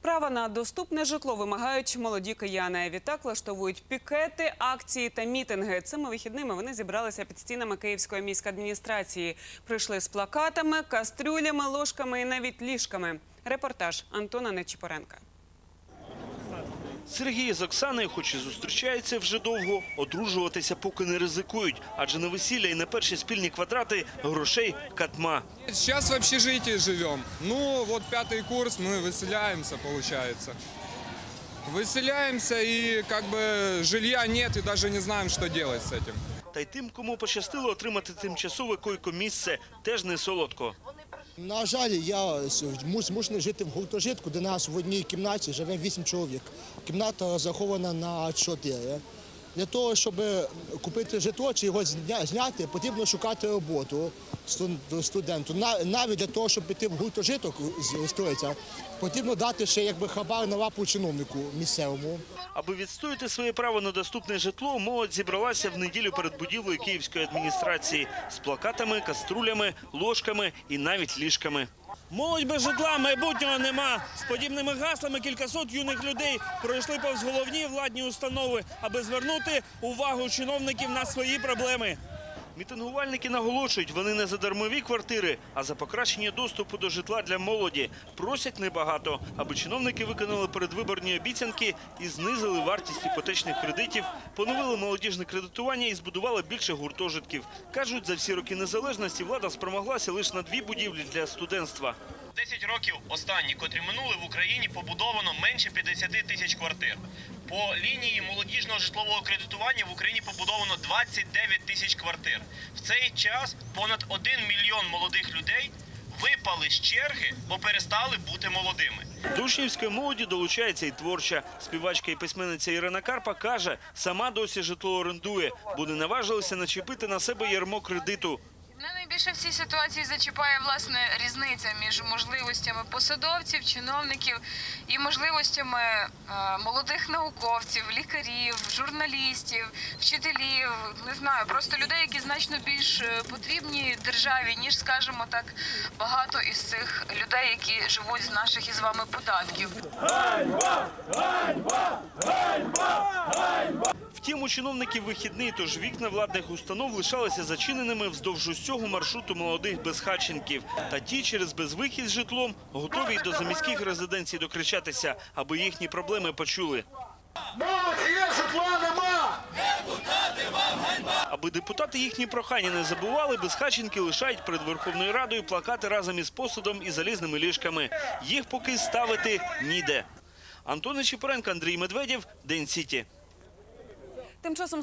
Право на доступне житло вимагають молоді кияни. Відтак влаштовують пікети, акції та мітинги. Цими вихідними вони зібралися під стінами Київської міськадміністрації. Прийшли з плакатами, кастрюлями, ложками і навіть ліжками. Репортаж Антона Нечіпоренка. Сергій з Оксаною, хоч і зустрічаються вже довго, одружуватися поки не ризикують, адже на весілля і на перші спільні квадрати грошей катма. Сейчас в общежитии живем. Ну, вот пятый курс, мы выселяемся, получается. Выселяемся и как бы жилья нет и даже не знаем, что делать с этим. Та й тим, кому пощастило отримати тимчасове койко-місце, теж не солодко. На жаль, я змушений жити в гуртожитку, де нас в одній кімнаті живе вісім чоловік. Кімната захована на 4. Для того, щоб купити житло чи його зня- зняти, потрібно шукати роботу сту- студенту. На- Навіть для того, щоб піти в гуртожиток устроїтися, потрібно дати ще якби хабар на лапу чиновнику місцевому. Аби відстояти своє право на доступне житло, молодь зібралася в неділю перед будівлею Київської адміністрації з плакатами, каструлями, ложками і навіть ліжками. Молодь без житла майбутнього нема. З подібними гаслами кількасот юних людей пройшли повз головні владні установи, аби звернути увагу чиновників на свої проблеми. Мітингувальники наголошують, вони не за дармові квартири, а за покращення доступу до житла для молоді. Просять небагато, аби чиновники виконали передвиборні обіцянки і знизили вартість іпотечних кредитів, поновили молодіжне кредитування і збудували більше гуртожитків. Кажуть, за всі роки незалежності влада спромоглася лише на дві будівлі для студентства. 10 років останні, котрі минули в Україні, побудовано менше 50 тисяч квартир. По лінії молодіжного житлового кредитування в Україні побудовано 29 тисяч квартир. В цей час понад 1 мільйон молодих людей випали з черги, бо перестали бути молодими. До учнівської молоді долучається і творча. Співачка і письменниця Ірина Карпа каже, сама досі житло орендує, бо не наважилася начепити на себе ярмо кредиту. Мене найбільше в цій ситуації зачіпає власне різниця між можливостями посадовців, чиновників і можливостями е, молодих науковців, лікарів, журналістів, вчителів. Не знаю, просто людей, які значно більш е, потрібні державі, ніж, скажімо так, багато із цих людей, які живуть з наших із вами податків. У чиновників вихідний, тож вікна владних установ лишалися зачиненими вздовж усього маршруту молодих безхатченків. Та ті через безвихід з житлом готові й до заміських резиденцій докричатися, аби їхні проблеми почули. Аби депутати їхні прохання не забували, безхатченки лишають перед Верховною Радою плакати разом із посудом і залізними ліжками. Їх поки ставити ніде. Антон Чепуренко, Андрій Медведєв, День Сіті. Тим часом